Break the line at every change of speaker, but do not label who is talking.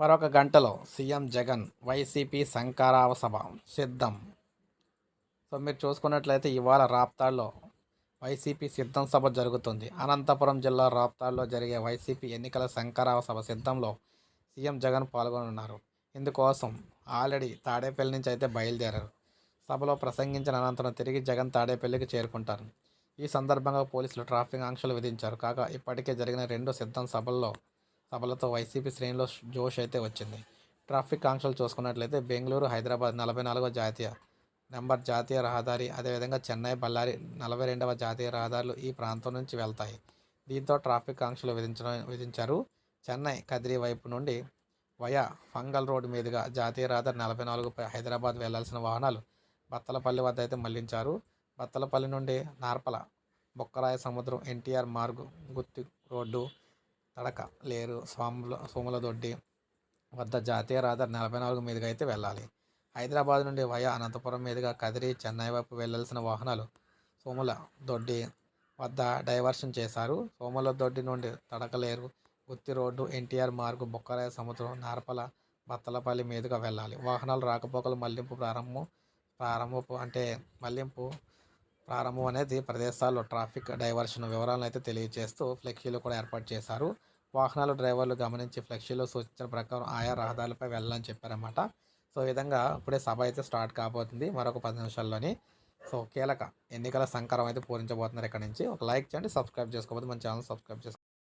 మరొక గంటలో CM Jagan YCP శంకారావ సభ సిద్ధం. సో మీరు చూసుకున్నట్లయితే ఇవాళ రాప్తాడ్లో వైసీపీ సిద్ధం సభ జరుగుతుంది. అనంతపురం జిల్లా రాప్తాడ్లో జరిగే వైసీపీ ఎన్నికల శంకారావ సభ సిద్ధంలో సీఎం జగన్ పాల్గొనున్నారు. ఇందుకోసం ఆల్రెడీ తాడేపల్లి నుంచి అయితే బయలుదేరారు. సభలో ప్రసంగించిన అనంతరం తిరిగి జగన్ తాడేపల్లికి చేరుకుంటారు. ఈ సందర్భంగా పోలీసులు ట్రాఫిక్ ఆంక్షలు విధించారు. కాగా ఇప్పటికే జరిగిన రెండు సిద్ధం సభల్లో సభలతో వైసీపీ శ్రేణిలో జోష్ అయితే వచ్చింది. ట్రాఫిక్ ఆంక్షలు చూసుకున్నట్లయితే బెంగళూరు హైదరాబాద్ నలభై నాలుగో జాతీయ నెంబర్ జాతీయ రహదారి అదేవిధంగా చెన్నై బళ్ళారి నలభై రెండవ జాతీయ రహదారులు ఈ ప్రాంతం నుంచి వెళ్తాయి. దీంతో ట్రాఫిక్ ఆంక్షలు విధించడం విధించారు. చెన్నై కదిరి వైపు నుండి వయా ఫంగల్ రోడ్డు మీదుగా జాతీయ రహదారి నలభై నాలుగుపై హైదరాబాద్ వెళ్ళాల్సిన వాహనాలు బత్తలపల్లి వద్ద అయితే మళ్ళించారు. బత్తలపల్లి నుండి నార్పల బొక్కరాయ సముద్రం ఎన్టీఆర్ మార్గు గుత్తి రోడ్డు తడక లేరు సోముల సోములదొడ్డి వద్ద జాతీయ రహదారి నలభై నాలుగు మీదుగా అయితే వెళ్ళాలి. హైదరాబాద్ నుండి వయా అనంతపురం మీదుగా కదిరి చెన్నై వైపు వెళ్ళాల్సిన వాహనాలు సోముల దొడ్డి వద్ద డైవర్షన్ చేశారు. సోముల దొడ్డి నుండి తడకలేరు గుత్తి రోడ్డు ఎన్టీఆర్ మార్గు బొక్కరాయ సముద్రం నార్పల బత్తలపల్లి మీదుగా వెళ్ళాలి. వాహనాలు రాకపోకలు మళ్ళింపు ప్రారంభం ప్రారంభపు అంటే మళ్ళింపు ప్రారంభం అనేది ప్రదేశాల్లో ట్రాఫిక్ డైవర్షన్ వివరాలను అయితే తెలియజేస్తూ ఫ్లెక్సీలు కూడా ఏర్పాటు చేశారు. వాహనాలు డ్రైవర్లు గమనించి ఫ్లెక్సీలో సూచించిన ప్రకారం ఆయా రహదారులపై వెళ్ళాలని చెప్పారన్నమాట. సో ఈ విధంగా ఇప్పుడే సభ అయితే స్టార్ట్ కాబోతుంది. మరొక పది నిమిషాల్లోని. సో కీలక ఎన్నికల సంకరం అయితే పూరించబోతున్నారు ఇక్కడ నుంచి. ఒక లైక్ చేయండి సబ్స్క్రైబ్ చేసుకోకపోతే మన ఛానల్ సబ్స్క్రైబ్ చేసుకోండి